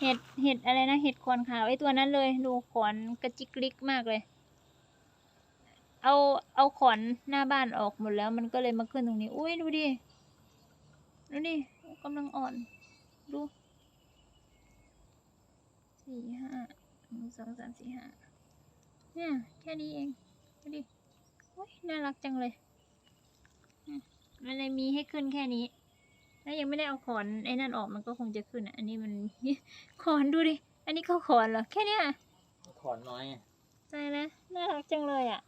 เห็ดเห็ดอะไรนะ เห็ดขอนขาวไอ้ตัวนั้นเลยดูขอนกระจิกลิกมากเลย เอาเอาขอนหน้าบ้านออกหมดแล้ว มันก็เลยมาขึ้นตรงนี้ อุ้ยดูดิดูดิกำลังอ่อน ดูสี่ห้าหนึ่งสองสามสี่ห้าเนี่ยแค่นี้เองดูดิอุ้ยน่ารักจังเลยอืมมันเลยมีให้ขึ้นแค่นี้ แล้วยังไม่ได้เอาขอนไอ้นั่นออกมันก็คงจะขึ้นอะ อันนี้มัน ขอนดูดิ อันนี้ก็ขอนเหรอ แค่เนี้ยขอนน้อยไงใช่แล้วน่ารักจังเลยอะ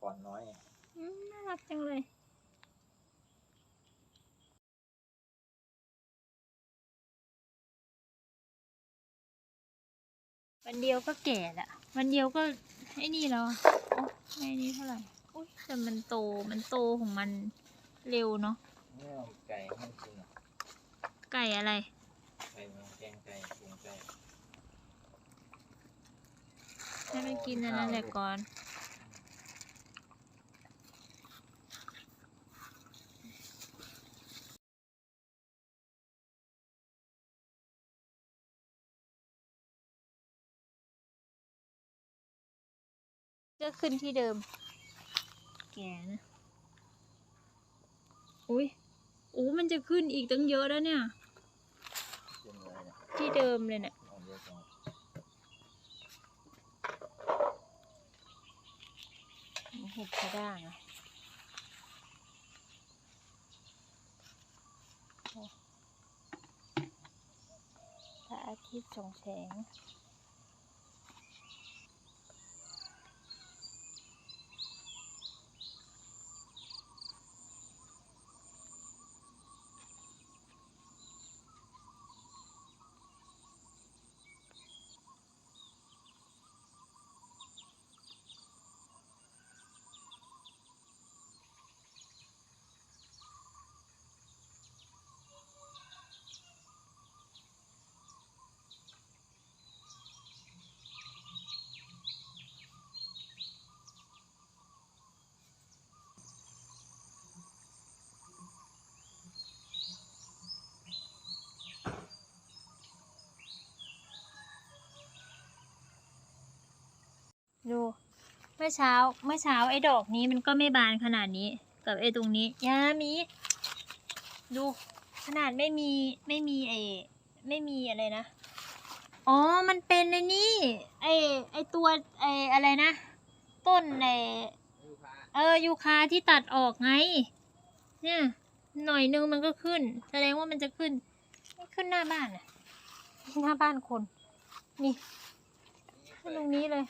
ขอนน้อยไงอืมน่ารักจังเลยวันเดียวก็แก่ละวันเดียวก็ไอ้นี่แล้วอะโอ้ไอ้นี่เท่าไหร่อุ้ยแต่มันโต มันโตของมันเร็วเนาะ ไม่เอาไก่ให้กินหรอกไก่อะไร ไก่เมืองแกงไก่ปรุงไก่ให้มันกินอันนั้นแหละก่อน ก็ขึ้นที่เดิม แก่นะ อุ้ย โอ้มันจะขึ้นอีกตั้งเยอะแล้วเนี่ย ที่เดิมเลยเนี่ยเห็ดกระด้างอะพระอาทิตย์ส่องแสง ดูเมื่อเช้าเมื่อเช้าไอ้ดอกนี้มันก็ไม่บานขนาดนี้ กับไอ้ตรงนี้ยามีดูขนาดไม่มีไม่มีไอ้ไม่มีอะไรนะ อ๋อ มันเป็นไอ้นี่ไอ้ไอ้ตัวไอ้อะไรนะ ต้นไอ้เออยูคาที่ตัดออกไง เนี่ย หน่อยนึงมันก็ขึ้น แสดงว่ามันจะขึ้นไม่ขึ้นหน้าบ้านอะหน้าบ้านคน นี่ขึ้นตรงนี้เลย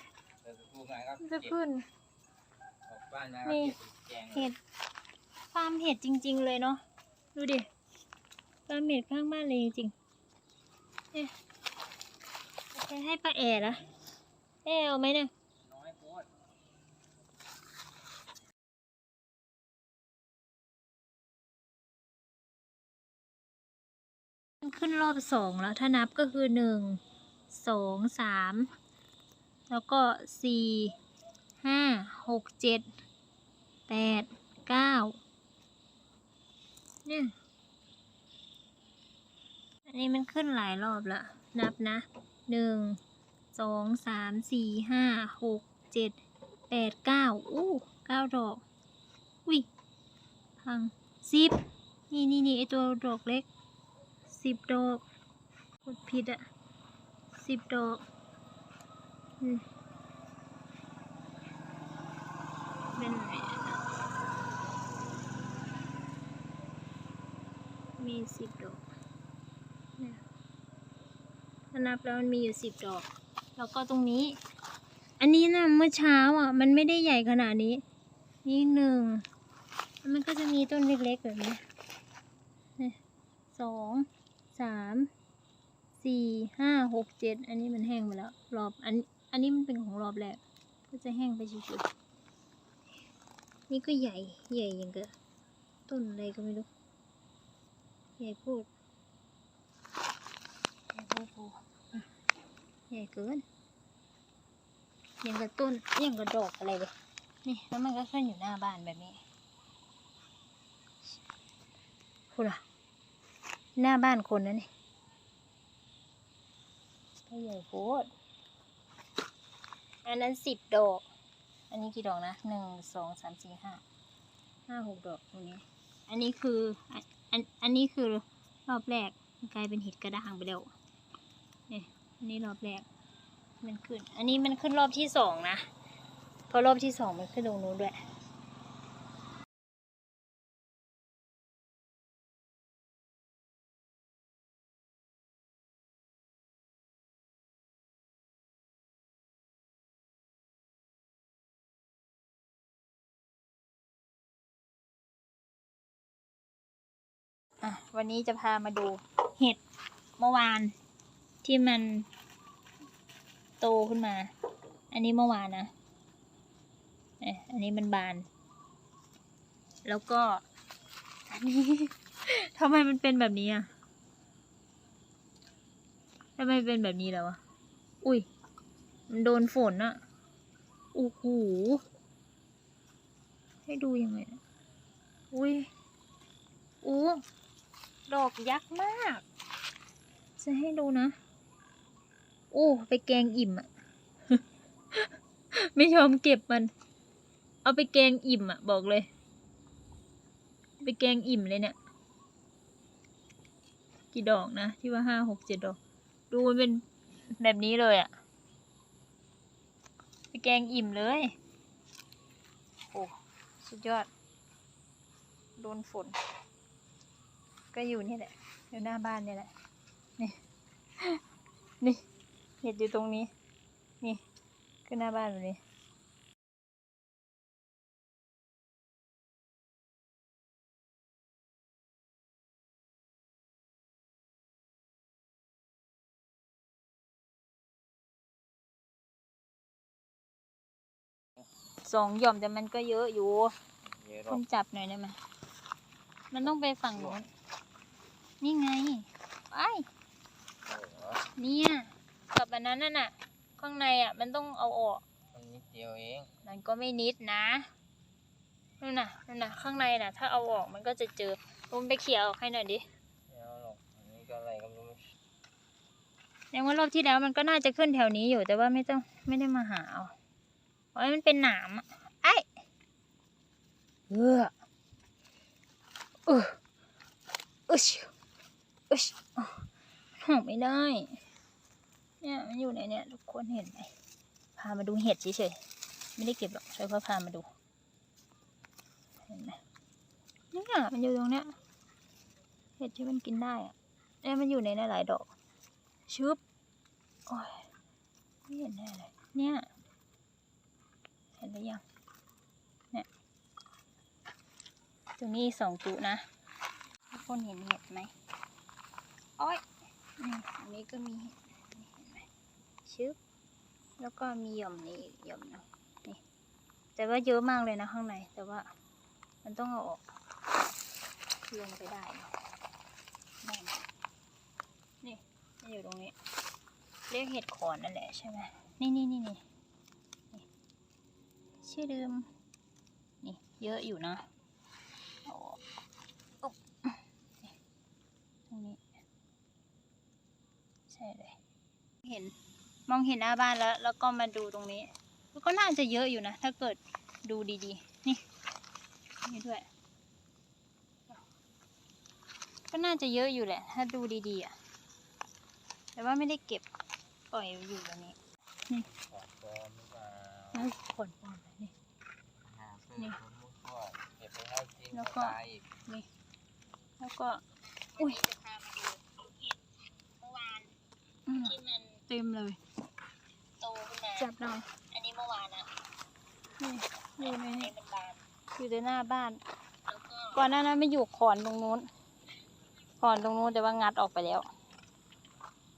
เดี๋ยวปลูกไงครับมันจะเก็บขึ้นออกบ้านนะครันี่บเก็บเป็นแกงเห็ดฟาร์มเห็ดจริง ๆ เลยเนาะดูดิฟาร์มเห็ดข้างบ้านเลยจริงๆเนี่ยจะให้ป้าแอละแอเอาไหมเนี่ยน้อยโคตรมันขึ้นรอบสองแล้ว ถ้านับก็คือหนึ่งสองสาม แล้วก็สี่ห้าหกเจ็ดแปดเก้าเนี่ยอันนี้มันขึ้นหลายรอบล้วนับนะหนึ่งสองสามสี่ห้าหกเจ็ดแปดเก้าอู้เก้าดอกอุ้ยพังสิบนี่นี่นี่ไอตัวดอกเล็กสิบดอกกดผิดอะสิบดอก เป็นไงมีสิบดอกถ้านับแล้วมันมีอยู่สิบดอก แล้วก็ตรงนี้ อันนี้นะเมื่อเช้าอะ มันไม่ได้ใหญ่ขนาดนี้ นี่หนึ่ง มันก็จะมีต้นเล็กๆแบบนี้เนี่ยสองสามสี่ห้าหกเจ็ดอันนี้มันแห้งไปแล้วรอบอัน อันนี้มันเป็นของรอบแรกก็จะแห้งไปเฉยๆนี่ก็ใหญ่ใหญ่อย่างกับต้นอะไรก็ไม่รู้ใหญ่พูดใหญ่พูดพูใหญ่เกินอย่างกับต้นอย่างกับดอกอะไรเลยนี่แล้วมันก็ขึ้นอยู่หน้าบ้านแบบนี้คุณล่ะหน้าบ้านคนนะนี่ใหญ่โพด อันนั้นสิบดอก อันนี้กี่ดอกนะหนึ่งสองสามสี่ห้าห้าหกดอกตรงนี้ อันนี้คืออันอันอันนี้คือรอบแรกมันกลายเป็นเห็ดกระด้างไปแล้วเนี่ยอันนี้รอบแรก มันขึ้น อันนี้มันขึ้นรอบที่สองนะเพราะรอบที่สองมันขึ้นตรงนู้นด้วย อะวันนี้จะพามาดูเห็ดเมื่อวานที่มันโตขึ้นมา อันนี้เมื่อวานนะเอ๊ะอันนี้มันบาน แล้วก็ อันนี้ทำไมมันเป็นแบบนี้อะทำไมเป็นแบบนี้แล้ววะอุ้ย มันโดนฝนอะโอ้โห ให้ดูยังไง อุ้ยอู้ ดอกยักษ์มาก จะให้ดูนะ โอ้ ไปแกงอิ่มอะไม่ยอมเก็บมัน เอาไปแกงอิ่มอะบอกเลย ไปแกงอิ่มเลยเนี่ย กี่ดอกนะ ที่ว่าห้าหกเจ็ดดอก ดูมันเป็นแบบนี้เลยอะไปแกงอิ่มเลย โอ้ สุดยอด โดนฝน ก็อยู่นี่แหละอยู่หน้าบ้านเนี่ยแหละ นี่ นี่เห็ดอยู่ตรงนี้ นี่ขึ้นหน้าบ้านแบบนี้สองหย่อมแต่มันก็เยอะอยู่ เยอะหรคุอกณจับหน่อยได้ไหมมันต้องไปฝั่งโน้น นี่ไงไอ้ยเออเนี่ยกับอันนั้นน่ะ ข้างในอะ มันต้องเอาออกมันนิดเดียวเอง มันก็ไม่นิดนะนั่นน่ะนั่นน่ะ ข้างในน่ะ ถ้าเอาออกมันก็จะเจอลุงไปเขี่ยออกให้หน่อยดิไม่เอาหรอกอันนี้ก็อะไรก็ไม่รู้ยังว่ารอบที่แล้วมันก็น่าจะขึ้นแถวนี้อยู่แต่ว่าไม่ต้องไม่ได้มาหาเอาเพราะมันเป็นหนามอะไอ้เออเอออึช อึชหอมไม่ได้ เนี่ยมันอยู่ในเนี่ยทุกคนเห็นไหมพามาดูเห็ดเฉยๆไม่ได้เก็บหรอกใช่เพราะพามาดูเห็นไหมเนี่ยมันอยู่ตรงเนี้ยเห็ดที่มันกินได้อะเนี่ยมันอยู่ในนั้นหลายดอกชึบโอ้ยไม่เห็นแน่เลยเนี่ยเห็นหรือยังเนี่ยตรงนี้สองจุนะทุกคนเห็นเห็ดไหม โอ้ยนี่อันนี้ก็มีเห็นเห็นไหมชึบแล้วก็มีหย่อมนี้อีกหย่อมนึงนี่ แต่ว่าเยอะมากเลยนะข้างใน แต่ว่ามันต้องเอาออกลงไปได้เนอะได้ไหมนี่มันอยู่ตรงนี้ เรียกเห็ดขอนนั่นแหละใช่ไหมนี่นี่นี่นี่นี่ชื่อเดิมนี่ เยอะอยู่นะเอาออกอุ๊บนี่ตรงนี้ ใช่เลย เห็นมองเห็นหน้าบ้านแล้ว แล้วก็มาดูตรงนี้ก็น่าจะเยอะอยู่นะ ถ้าเกิดดูดีๆ นี่นี่ด้วย ก็น่าจะเยอะอยู่แหละ ถ้าดูดีๆอะ แต่ว่าไม่ได้เก็บปล่อยอยู่แบบนี้ของปลอมหรือเปล่ขนปลอมเลยนี่หาซื้อนี่นี่แล้วก็นี่แล้วก็ อุ้ยจะพามาดูเห็ดเมื่อวาน ที่มันเต็มเลย โตขึ้นมา จับหน่อยอันนี้เมื่อวานนะนี่อยู่ในอันนี้นี้มันบานอยู่ในหน้าบ้าน แล้วก็ก่อนหน้านั้นไม่อยู่ขอนตรงนู้นขอนตรงนู้นแต่ว่างัดออกไปแล้ว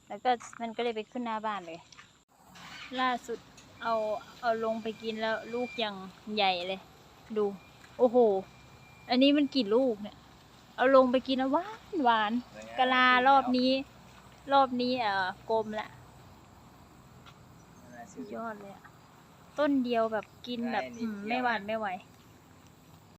แล้วก็มันก็เลยไปขึ้นหน้าบ้านเลย ล่าสุดเอาเอาลงไปกินแล้วลูกยังใหญ่เลย ดู โอ้โห อันนี้มันกี่ลูกเนี่ย เอาลงไปกินแล้วหวานหวานกะลารอบนี้ รอบนี้เอ่อกลมละสุดยอดเลยอะต้นเดียวแบบกินแบบได้นิดอืมเดียวไม่หวานไม่ไหว